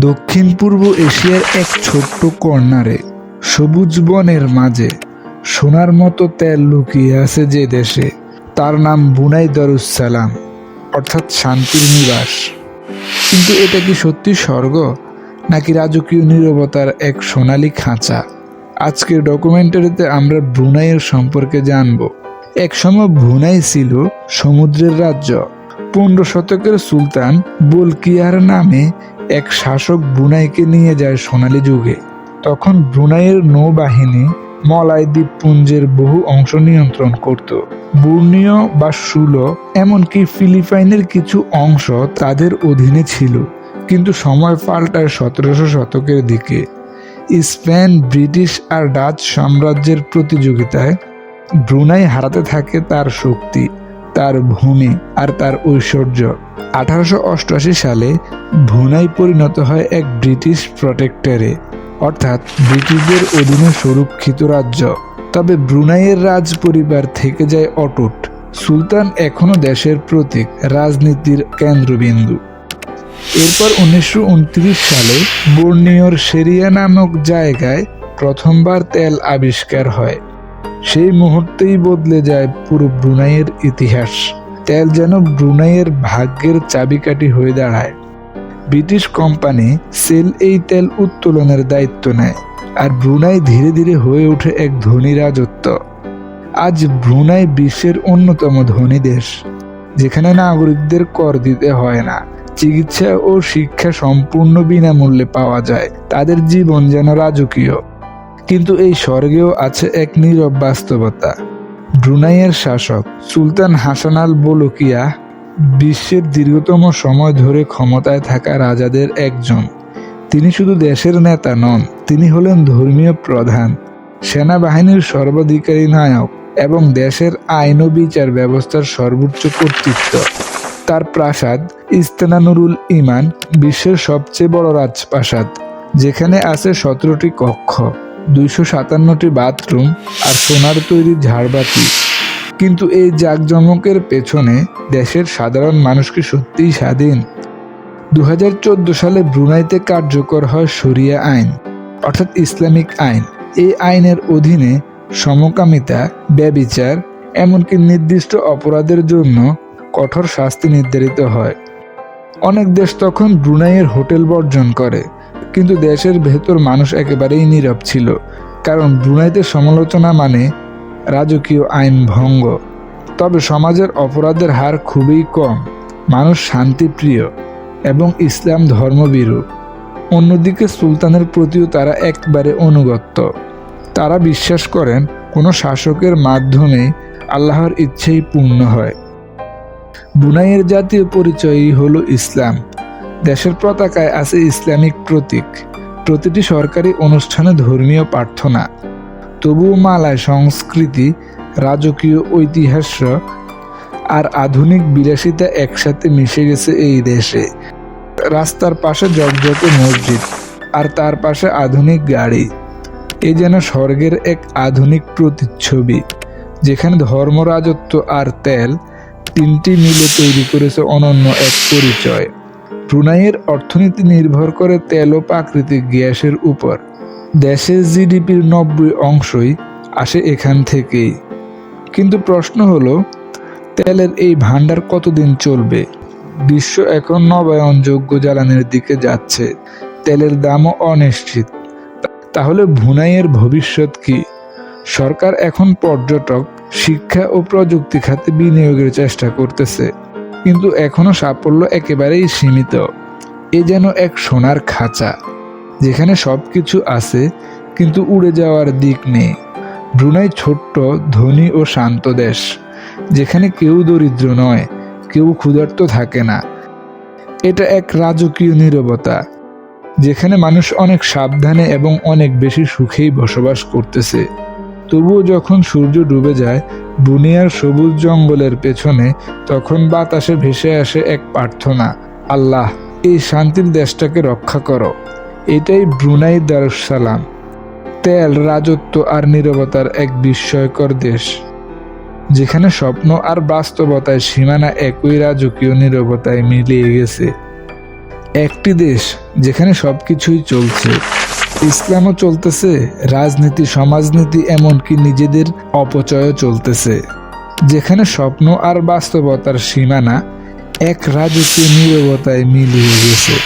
দক্ষিণ পূর্ব এশিয়ার এক ছোট্ট কর্নারে, সবুজ বনের মাঝে, সোনার মতো তেল লুকিয়ে আছে যে দেশে, তার নাম বুনাই দারুসালাম অর্থাৎ শান্তির নিবাস। কিন্তু এটা কি সত্যি স্বর্গ, নাকি রাজকীয় নীরবতার এক সোনালি খাঁচা? আজকের ডকুমেন্টারিতে আমরা ব্রুনাইয়ের সম্পর্কে জানব। একসময় ব্রুনাই ছিল সমুদ্রের রাজ্য। পনেরো শতকের সুলতান বলকিয়ার নামে এক শাসক ব্রুনাইকে নিয়ে যায় সোনালি যুগে। তখন ব্রুনাইয়ের নৌবাহিনী মলাই দ্বীপপুঞ্জের বহু অংশ নিয়ন্ত্রণ করত। বুর্নিয় বা সুলো, এমনকি ফিলিপাইনের কিছু অংশ তাদের অধীনে ছিল, কিন্তু সময় পাল্টায় সতেরোশো শতকের দিকে স্পেন, ব্রিটিশ আর ডাচ সাম্রাজ্যের প্রতিযোগিতায় ব্রুনাই হারাতে থাকে তার শক্তি, তার ভূমি আর তার ঐশ্বর্য। আঠারোশো অষ্টআশি সালে ভুনাই পরিণত হয় এক ব্রিটিশ প্রটেক্টরে, অর্থাৎ ব্রিটিশদের অধীনে সুরক্ষিত রাজ্য। তবে ব্রুনাইয়ের রাজ পরিবার থেকে যায় অটুট। সুলতান এখনও দেশের প্রতীক, রাজনীতির কেন্দ্রবিন্দু। এরপর উনিশশো উনত্রিশ সালে বর্নিয়র সেরিয়া নামক জায়গায় প্রথমবার তেল আবিষ্কার হয়। সেই মুহূর্তেই বদলে যায় পুরো ব্রুনাইয়ের ইতিহাস। তেল যেন ব্রুনাইয়ের ভাগ্যের চাবিকাঠি হয়ে দাঁড়ায়। ব্রিটিশ কোম্পানি সেল এই তেল উত্তোলনের দায়িত্ব নেয় আর ব্রুনাই ধীরে ধীরে হয়ে ওঠে এক ধনী রাজত্ব। আজ ব্রুনাই বিশ্বের অন্যতম ধনী দেশ, যেখানে নাগরিকদের কর দিতে হয় না, চিকিৎসা ও শিক্ষা সম্পূর্ণ বিনামূল্যে পাওয়া যায়, তাদের জীবন যেন রাজকীয়। কিন্তু এই স্বর্গেও আছে এক নীরব বাস্তবতা। ব্রুনাইয়ের শাসক সুলতান হাসান আল বলকিয়া বিশ্বের দীর্ঘতম সময় ধরে ক্ষমতায় থাকা রাজাদের একজন। তিনি শুধু দেশের নেতা নন, তিনি হলেন ধর্মীয় প্রধান, সেনাবাহিনীর সর্বাধিকারী নায়ক এবং দেশের আইন ও বিচার ব্যবস্থার সর্বোচ্চ কর্তৃত্ব। তার প্রাসাদ ইস্তেনানুরুল ইমান, বিশ্বের সবচেয়ে বড় রাজপ্রাসাদ, যেখানে আছে সতেরোটি কক্ষ, দুইশো সাতান্নটি বাথরুম আর সোনার তৈরি ঝাড়বাতি। কিন্তু এই জাঁকজমকের পেছনে দেশের সাধারণ মানুষকে সত্যিই স্বাধীন। দু হাজার চোদ্দ সালে ব্রুনাইতে কার্যকর হয় শরিয়া আইন, অর্থাৎ ইসলামিক আইন। এই আইনের অধীনে সমকামিতা, ব্যবিচার, এমনকি নির্দিষ্ট অপরাধের জন্য কঠোর শাস্তি নির্ধারিত হয়। অনেক দেশ তখন ব্রুনাইয়ের হোটেল বর্জন করে, কিন্তু দেশের ভেতর মানুষ একেবারেই নীরব ছিল। কারণ ব্রুনাইতে সমালোচনা মানে রাজকীয় আইন ভঙ্গ। তবে সমাজের অপরাধের হার খুবই কম। মানুষ শান্তিপ্রিয় এবং ইসলাম ধর্মবিরু অন্যদিকে সুলতানের প্রতিও তারা একবারে অনুগত্য। তারা বিশ্বাস করেন, কোনো শাসকের মাধ্যমে আল্লাহর ইচ্ছেই পূর্ণ হয়। বুনাইয়ের জাতীয় পরিচয়ই হলো ইসলাম। দেশের পতাকায় আছে ইসলামিক প্রতীক। প্রতিটি সরকারি অনুষ্ঠানে ধর্মীয় প্রার্থনা। তবুও মালায় সংস্কৃতি, রাজকীয় ঐতিহাস্য আর আধুনিক বিলাসিতা একসাথে মিশে গেছে এই দেশে। রাস্তার পাশে জগজগে মসজিদ আর তার পাশে আধুনিক গাড়ি। এ যেন স্বর্গের এক আধুনিক প্রতিচ্ছবি, যেখানে ধর্ম, রাজত্ব আর তেল তিনটি মিলে তৈরি করেছে অনন্য এক পরিচয়। ব্রুনাইয়ের অর্থনীতি নির্ভর করে তেল ও প্রাকৃতিক গ্যাসের উপর। দেশের জিডিপির নব্বই অংশই আসে এখান থেকেই। কিন্তু প্রশ্ন হলো, তেলের এই ভান্ডার কতদিন চলবে? বিশ্ব এখন নবায়নযোগ্য জ্বালানির দিকে যাচ্ছে। তেলের দামও অনিশ্চিত। তাহলে ভুনাইয়ের ভবিষ্যৎ কি? সরকার এখন পর্যটক, শিক্ষা ও প্রযুক্তি খাতে বিনিয়োগের চেষ্টা করতেছে। কিন্তু এখনও সাফল্য একেবারেই সীমিত। এ যেন এক সোনার খাঁচা। যেখানে সব কিছু আছে, কিন্তু উড়ে যাওয়ার দিক নেই। ব্রুনাই ছোট্ট, ধনী ও শান্ত দেশ, যেখানে কেউ দরিদ্র নয়, কেউ ক্ষুধার্ত থাকে না। এটা এক রাজকীয় নীরবতা, যেখানে মানুষ অনেক সাবধানে এবং অনেক বেশি সুখেই বসবাস করতেছে। তবুও যখন সূর্য ডুবে যায়, বুনিয়ার সবুজ জঙ্গলের পেছনে, তখন বাতাসে ভেসে আসে এক প্রার্থনা, আল্লাহ, এই শান্তির দেশটাকে রক্ষা করো। এটাই ব্রুনাই দারুসালাম তেল, রাজত্ব আর নীরবতার এক বিস্ময়কর দেশ, যেখানে স্বপ্ন আর বাস্তবতায় সীমানা একই রাজকীয় নীরবতায় মিলিয়ে গেছে। একটি দেশ যেখানে সব কিছুই চলছে, ইসলামও চলতেছে, রাজনীতি, সমাজনীতি এমনকি নিজেদের অপচয়ও চলতেছে, যেখানে স্বপ্ন আর বাস্তবতার সীমানা এক রাজকীয় নীরবতায় মিলিয়ে গেছে।